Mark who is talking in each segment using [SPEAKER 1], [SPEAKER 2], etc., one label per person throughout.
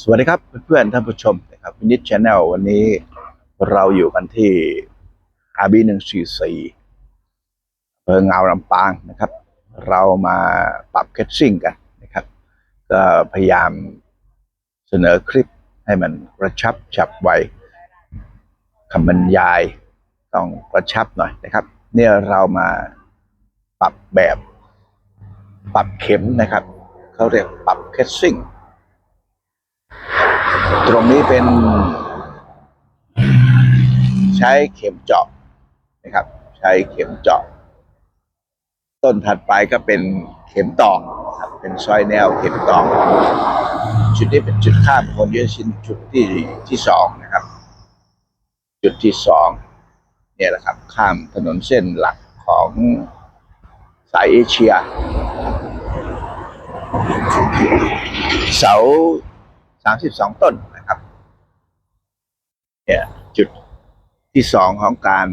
[SPEAKER 1] สวัสดีครับเพื่อนๆท่านผู้ชมนะครับวินิจชแนลวันนี้เราอยู่กันที่อาบีหนึ่งสี่สี่เพิงเงาลำปางนะครับ เรามาปรับแคชชิ่งกันนะครับ ก็พยายามเสนอคลิปให้มันกระชับฉับไวคำบรรยายต้องกระชับหน่อยนะครับ เนี่ยเรามาปรับแบบ ปรับเข็มนะครับ เขาเรียกปรับแคชชิ่ง ตรงนี้เป็น ใช้เข็มเจาะนะครับ ใช้เข็มเจาะ ต้นถัดไปก็เป็นเข็มตอกนะครับเป็นซอยแนวเข็มตอกจุดนี้เป็นจุดข้ามคนเยอะชินจุดที่ที่สองนะครับ จุดที่สองเนี่ยแหละครับ ข้ามถนนเส้นหลักของสายเอเชีย เสา สามสิบสองต้นนะครับเนี่ยจุดที่สองของการ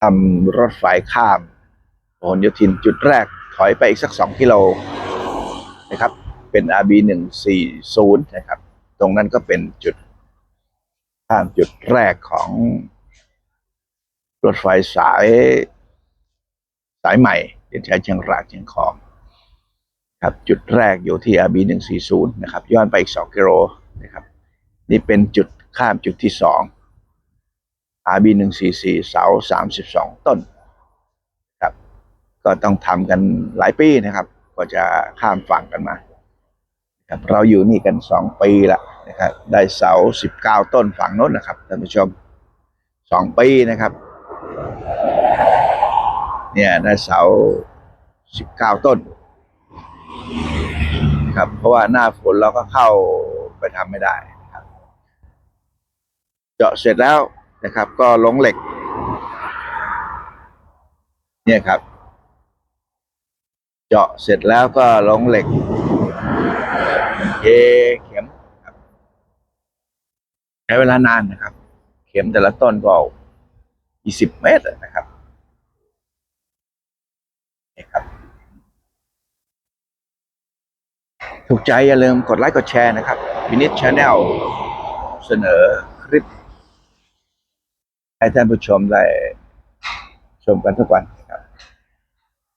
[SPEAKER 1] ทำรถไฟข้ามพหลโยธินจุดแรกถอยไปอีกสักสองกิโลนะครับ เป็น RB หนึ่งสี่ศูนย์นะครับ ตรงนั้นก็เป็นจุดข้ามจุดแรกของรถไฟสายสายใหม่เดินใช้เชียงรายเชียงของ ครับจุดแรกอยู่ที่ RB 140นะครับย้อนไปอีก 2 กิโลนะครับนี่เป็นจุดข้ามจุดที่ 2 RB 144เสา 32 ต้นครับก็ต้องทำกันหลายปีนะครับกว่าจะข้ามฝั่งกันมาครับเราอยู่นี่กัน 2 ปีละนะครับได้เสา 19 ต้นฝั่งโน้นนะครับท่านผู้ชม 2 ปีนะครับเนี่ยได้เสา 19 ต้น ครับ เพราะว่าหน้าฝนเราก็เข้าไปทำไม่ได้นะครับ เจาะเสร็จแล้วนะครับ ก็ลงเหล็ก เนี่ยครับ เจาะเสร็จแล้วก็ลงเหล็กเทเข็มครับใช้เวลานานนะครับ เข็มแต่ละต้นก็20เมตรนะครับนี่ครับ ถูกใจอย่าลืมกดไลค์กดแชร์นะครับวินิจชาแนลเสนอคลิป ให้ท่านผู้ชมได้ชมกันทุกวันครับ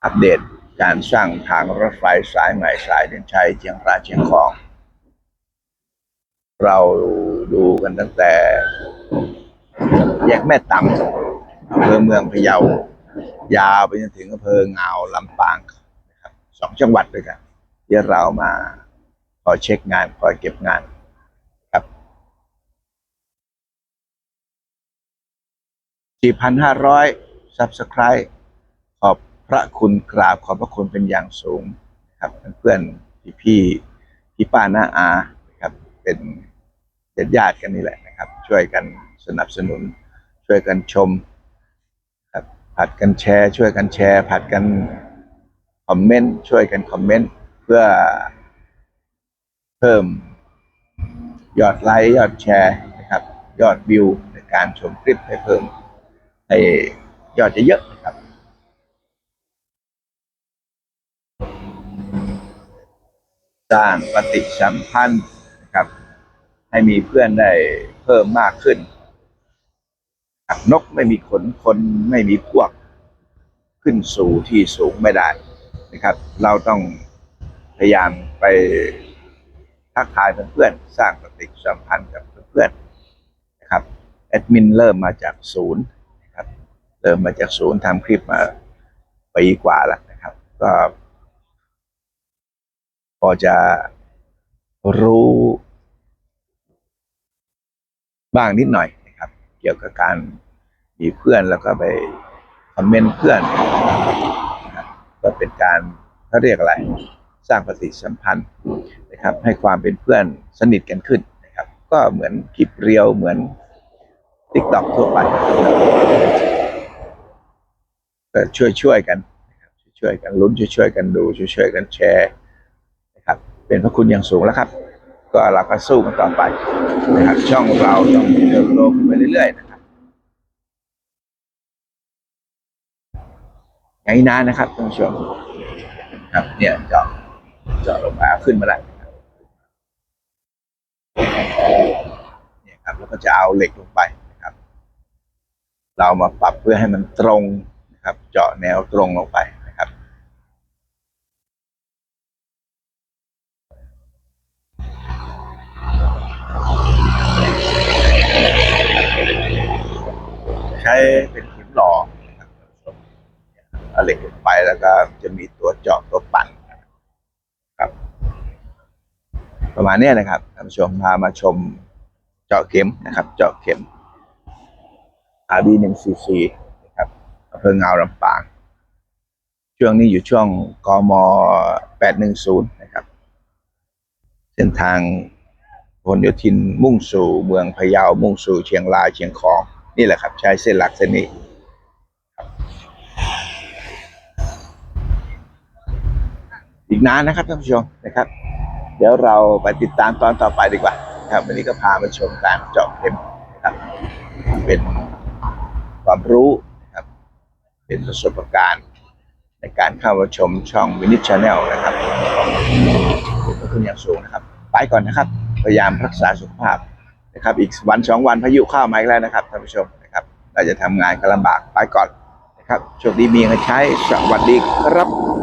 [SPEAKER 1] อัปเดตการสร้างทางรถไฟสายใหม่สายเดินชัยเชียงรายเชียงของ เราดูกันตั้งแต่ แยกแม่ตำอำเภอเมืองพะเยา ยาวไปจนถึงอำเภอเงาวลำปางสองจังหวัดด้วยกัน เดี๋ยวเรามาคอยเช็คงานคอยเก็บงานครับ4,500 Subscribe ขอบพระคุณกราบขอบพระคุณเป็นอย่างสูงครับเพื่อนพี่พี่พี่ป้าน้าอาครับ เป็นญาติญาติกันนี่แหละนะครับ ช่วยกันสนับสนุน ช่วยกันชมครับผัดกันแชร์ ช่วยกันแชร์ ผัดกันคอมเมนต์ช่วยกันคอมเมนต์ พื่อเพิ่มยอดไลค์ยอดแชร์นะครับ ยอดวิวในการชมคลิปให้เพิ่มให้ยอดเยอะนะครับ สร้างปฏิสัมพันธ์นะครับ ให้มีเพื่อนได้เพิ่มมากขึ้นนกไม่มีขนคนไม่มีพวก ขึ้นสู่ที่สูงไม่ได้นะครับ เราต้อง พยายามไปทักทายเพื่อนๆสร้างปฏิสัมพันธ์กับเพื่อนๆนะครับแอดมินเริ่มมาจากศูนย์นะครับเริ่มมาจากศูนย์ทำคลิปมาปีกว่าแล้วนะครับ ก็พอจะรู้บ้างนิดหน่อยนะครับ เกี่ยวกับการมีเพื่อนแล้วก็ไปคอมเมนต์เพื่อนก็เป็นการเขาเรียกอะไร สร้างปฏิสัมพันธ์นะครับ ให้ความเป็นเพื่อนสนิทกันขึ้นนะครับ ก็เหมือนคลิปเรียวเหมือนติ๊กต็อกทั่วไปก็ช่วยช่วยๆกันนะครับช่วยๆกันลุ้นช่วยๆกันดูช่วยๆกันแชร์นะครับ เป็นพระคุณอย่างสูงแล้วครับ ก็เราก็สู้กันต่อไปนะครับ ช่องเราต้องเติบโตขึ้นไปเรื่อยๆนะครับอย่างนี้นานนะครับท่านผู้ชมครับเนี่ยจาะ จาะลงมาขึ้นมาได้เนี่ยครับแล้วก็จะเอาเหล็กลงไปนะครับ เรามาปรับเพื่อให้มันตรงนะครับ เจาะแนวตรงลงไปนะครับใช้เป็นหินหล่อเอาเหล็กลงไปแล้วก็จะมีตัวเจาะตัวปั่น ประมาณเนี้ยนะครับท่านผู้ชมพามาชมเจาะเข็มนะครับ เจาะเข็ม RB หนึ่งซีซีนะครับอำเภอเงาลำปาง ช่วงนี้อยู่ช่วงกมแปดหนึ่งศูนย์นะครับ เส้นทางพหลโยธินมุ่งสู่เมืองพะเยา มุ่งสู่เชียงรายเชียงของ นี่แหละครับ ใช้เส้นหลักเส้นนี้อีกนานนะครับท่านผู้ชมนะครับ เดี๋ยวเราไปติดตามตอนต่อไปดีกว่า ครับวันนี้ก็พามาชมการเจาะเข็มนะครับ เป็นความรู้นะครับ เป็นประสบการณ์ในการเข้ามาชมช่องวินิชชาแนลนะครับขอบคุณอย่างสูงนะครับ ไปก่อนนะครับ พยายามรักษาสุขภาพนะครับ อีกวันสองวันพายุเข้ามาอีกแล้วนะครับท่านผู้ชมนะครับ เราจะทำงานกันลำบากไปก่อนนะครับโชคดีมีเงินใช้สวัสดีครับ